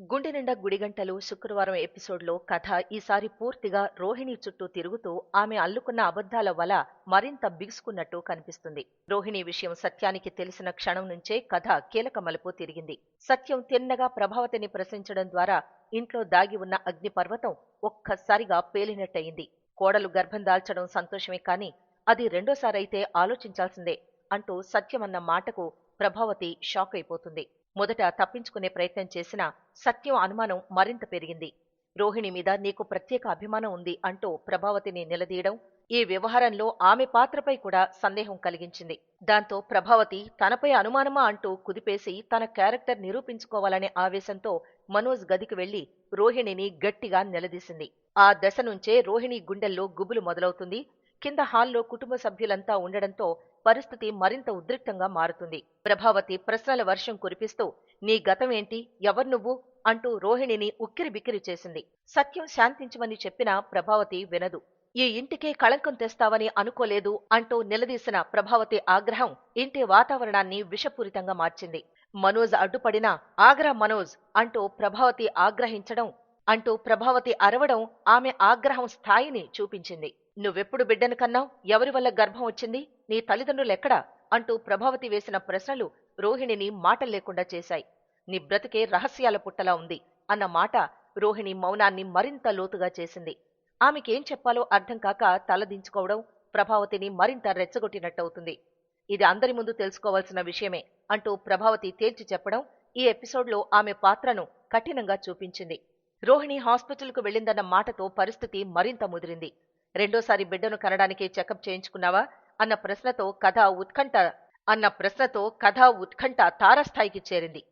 గుండె నిండా గుడిగంటలు శుక్రవారం ఎపిసోడ్లో కథ ఈసారి పూర్తిగా రోహిణి చుట్టూ తిరుగుతూ ఆమె అల్లుకున్న అబద్ధాల వల మరింత బిగుసుకున్నట్టు కనిపిస్తుంది. రోహిణి విషయం సత్యానికి తెలిసిన క్షణం నుంచే కథ కీలక మలుపు తిరిగింది. సత్యం తిన్నగా ప్రభావతిని ప్రశ్నించడం ద్వారా ఇంట్లో దాగి ఉన్న అగ్నిపర్వతం ఒక్కసారిగా పేలినట్టయింది. కోడలు గర్భం దాల్చడం సంతోషమే కాని అది రెండోసారైతే ఆలోచించాల్సిందే అంటూ సత్యమన్న మాటకు ప్రభావతి షాక్ అయిపోతుంది మొదట తప్పించుకునే ప్రయత్నం చేసిన సత్యం అనుమానం మరింత పెరిగింది. రోహిణి మీద నీకు ప్రత్యేక అభిమానం ఉంది అంటూ ప్రభావతిని నిలదీయడం ఈ వ్యవహారంలో ఆమె పాత్రపై కూడా సందేహం కలిగించింది. దాంతో ప్రభావతి తనపై అనుమానమా అంటూ కుదిపేసి తన క్యారెక్టర్ నిరూపించుకోవాలనే ఆవేశంతో మనోజ్ గదికి వెళ్ళి రోహిణిని గట్టిగా నిలదీసింది. ఆ దశ నుంచే రోహిణి గుండెల్లో గుబులు మొదలవుతుంది. కింద హాల్లో కుటుంబ సభ్యులంతా ఉండడంతో పరిస్థితి మరింత ఉద్రిక్తంగా మారుతుంది. ప్రభావతి ప్రశ్నల వర్షం కురిపిస్తూ నీ గతమేంటి? ఎవరు నువ్వు? అంటూ రోహిణిని ఉక్కిరి బిక్కిరి చేసింది. సత్యం శాంతించమని చెప్పినా ప్రభావతి వినదు. ఈ ఇంటికే కళంకం తెస్తావని అనుకోలేదు అంటూ నిలదీసిన ప్రభావతి ఆగ్రహం ఇంటి వాతావరణాన్ని విషపూరితంగా మార్చింది. మనోజ్ అడ్డుపడినా ఆగ్రా మనోజ్ అంటూ ప్రభావతి ఆగ్రహించడం అంటూ ప్రభావతి అరవడం ఆమె ఆగ్రహం స్థాయిని చూపించింది. నువ్వెప్పుడు బిడ్డను కన్నావు? ఎవరి వల్ల గర్భం వచ్చింది? నీ తల్లిదండ్రులెక్కడా అంటూ ప్రభావతి వేసిన ప్రశ్నలు రోహిణిని మాటలు లేకుండా చేశాయి. నీ బ్రతికే రహస్యాల పుట్టలా ఉంది అన్న మాట రోహిణి మౌనాన్ని మరింత లోతుగా చేసింది. ఆమెకేం చెప్పాలో అర్థం కాక తలదించుకోవడం ప్రభావతిని మరింత రెచ్చగొట్టినట్టవుతుంది. ఇది అందరి ముందు తెలుసుకోవాల్సిన విషయమే అంటూ ప్రభావతి తేల్చి చెప్పడం ఈ ఎపిసోడ్లో ఆమె పాత్రను కఠినంగా చూపించింది. రోహిణి హాస్పిటల్కు వెళ్ళిందన్న మాటతో పరిస్థితి మరింత ముదిరింది. రెండోసారి బిడ్డను కనడానికి చెకప్ చేయించుకున్నావా? అన్న ప్రశ్నతో కథ ఉత్కంఠ అన్న ప్రశ్నతో కథ ఉత్కంఠ తారస్థాయికి చేరింది.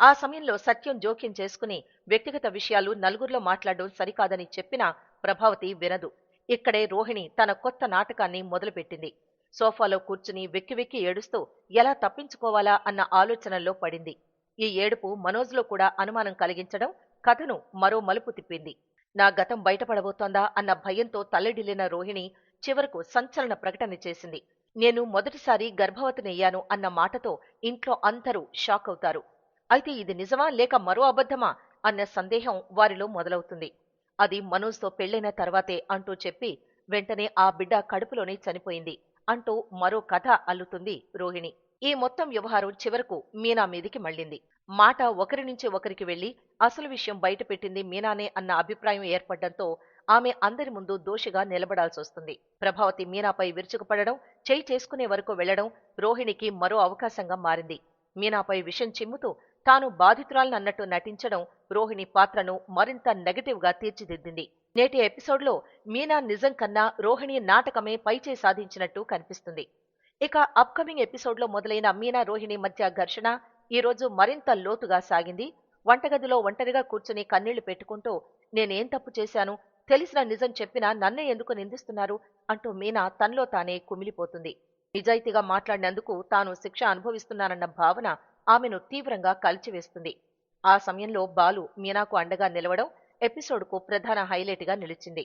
ఆ సమయంలో సత్యం జోక్యం చేసుకుని వ్యక్తిగత విషయాలు నలుగురిలో మాట్లాడడం సరికాదని చెప్పినా ప్రభావతి వినదు. ఇక్కడే రోహిణి తన కొత్త నాటకాన్ని మొదలుపెట్టింది. సోఫాలో కూర్చుని వెక్కి వెక్కి ఏడుస్తూ ఎలా తప్పించుకోవాలా? అన్న ఆలోచనల్లో పడింది. ఈ ఏడుపు మనోజ్లో కూడా అనుమానం కలిగించడం కథను మరో మలుపు తిప్పింది. నా గతం బయటపడబోతోందా అన్న భయంతో తల్లడిల్లిన రోహిణి చివరకు సంచలన ప్రకటన చేసింది. నేను మొదటిసారి గర్భవతినయ్యాను అన్న మాటతో ఇంట్లో అందరూ షాక్ అవుతారు అయితే ఇది నిజమా లేక మరో అబద్ధమా అన్న సందేహం వారిలో మొదలవుతుంది. అది మనోజ్తో పెళ్ళైన తర్వాతే అంటూ చెప్పి వెంటనే ఆ బిడ్డ కడుపులోనే చనిపోయింది అంటూ మరో కథ అల్లుతుంది రోహిణి. ఈ మొత్తం వ్యవహారం చివరకు మీనా మీదికి మళ్ళింది. మాట ఒకరి నుంచి ఒకరికి వెళ్ళి అసలు విషయం బయటపెట్టింది మీనానే అన్న అభిప్రాయం ఏర్పడడంతో ఆమె అందరి ముందు దోషిగా నిలబడాల్సి వస్తుంది. ప్రభావతి మీనాపై విరుచుకుపడడం చేయి చేసుకునే వరకు వెళ్ళడం రోహిణికి మరో అవకాశంగా మారింది. మీనాపై విషం చిమ్ముతూ తాను బాధితురాలనన్నట్టు నటించడం రోహిణి పాత్రను మరింత నెగటివ్గా తీర్చిదిద్దింది. నేటి ఎపిసోడ్లో మీనా నిజం కన్నా రోహిణి నాటకమే పైచే సాధించినట్టు కనిపిస్తుంది. ఇక అప్కమింగ్ ఎపిసోడ్లో మొదలైన మీనా రోహిణి మధ్య ఘర్షణ ఈ రోజు మరింత లోతుగా సాగింది. వంటగదిలో ఒంటరిగా కూర్చుని కన్నీళ్ళు పెట్టుకుంటూ నేనేం తప్పు చేశాను? తెలిసిన నిజం చెప్పినా నన్నే ఎందుకు నిందిస్తున్నారు? అంటూ మీనా తనలో తానే కుమిలిపోతుంది. నిజాయితీగా మాట్లాడినందుకు తాను శిక్ష అనుభవిస్తున్నానన్న భావన ఆమెను తీవ్రంగా కలిచివేస్తుంది. ఆ సమయంలో బాలు మీనాకు అండగా నిలవడం ఎపిసోడ్కు ప్రధాన హైలైట్గా నిలిచింది.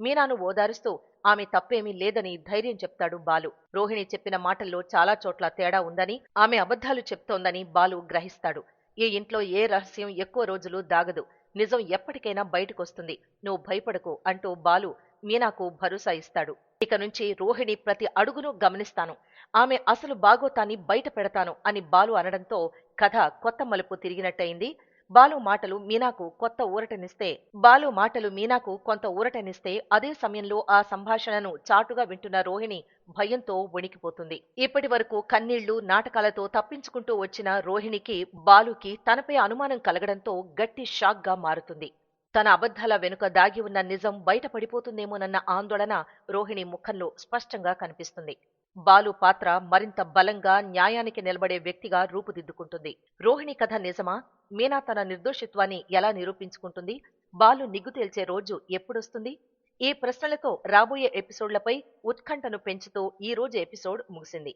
మీనాను ఓదారుస్తూ ఆమె తప్పేమీ లేదని ధైర్యం చెప్తాడు బాలు. రోహిణి చెప్పిన మాటల్లో చాలా చోట్ల తేడా ఉందని ఆమె అబద్ధాలు చెప్తోందని బాలు గ్రహిస్తాడు. ఈ ఇంట్లో ఏ రహస్యం ఎక్కువ రోజులు దాగదు. నిజం ఎప్పటికైనా బయటకొస్తుంది. నువ్వు భయపడకు అంటూ బాలు మీనాకు భరోసా ఇస్తాడు. ఇక నుంచి రోహిణి ప్రతి అడుగును గమనిస్తాను. ఆమె అసలు బాగోతాన్ని బయట పెడతాను అని బాలు అనడంతో కథ కొత్త మలుపు తిరిగినట్టయింది. బాలు మాటలు మీనాకు కొత్త ఊరటనిస్తే బాలు మాటలు మీనాకు కొంత ఊరటనిస్తే అదే సమయంలో ఆ సంభాషణను చాటుగా వింటున్న రోహిణి భయంతో వణికిపోతుంది. ఇప్పటి వరకు కన్నీళ్ళు నాటకాలతో తప్పించుకుంటూ వచ్చిన రోహిణికి బాలుకి తనపై అనుమానం కలగడంతో గట్టి షాక్గా మారుతుంది. తన అబద్ధాల వెనుక దాగి ఉన్న నిజం బయటపడిపోతుందేమోనన్న ఆందోళన రోహిణి ముఖంలో స్పష్టంగా కనిపిస్తుంది. బాలు పాత్ర మరింత బలంగా న్యాయానికి నిలబడే వ్యక్తిగా రూపుదిద్దుకుంటుంది. రోహిణి కథ నిజమా? మీనా తన నిర్దోషిత్వాన్ని ఎలా నిరూపించుకుంటుంది? బాలు నిగ్గు తేల్చే రోజు ఎప్పుడొస్తుంది? ఈ ప్రశ్నలతో రాబోయే ఎపిసోడ్లపై ఉత్కంఠను పెంచుతూ ఈ రోజు ఎపిసోడ్ ముగిసింది.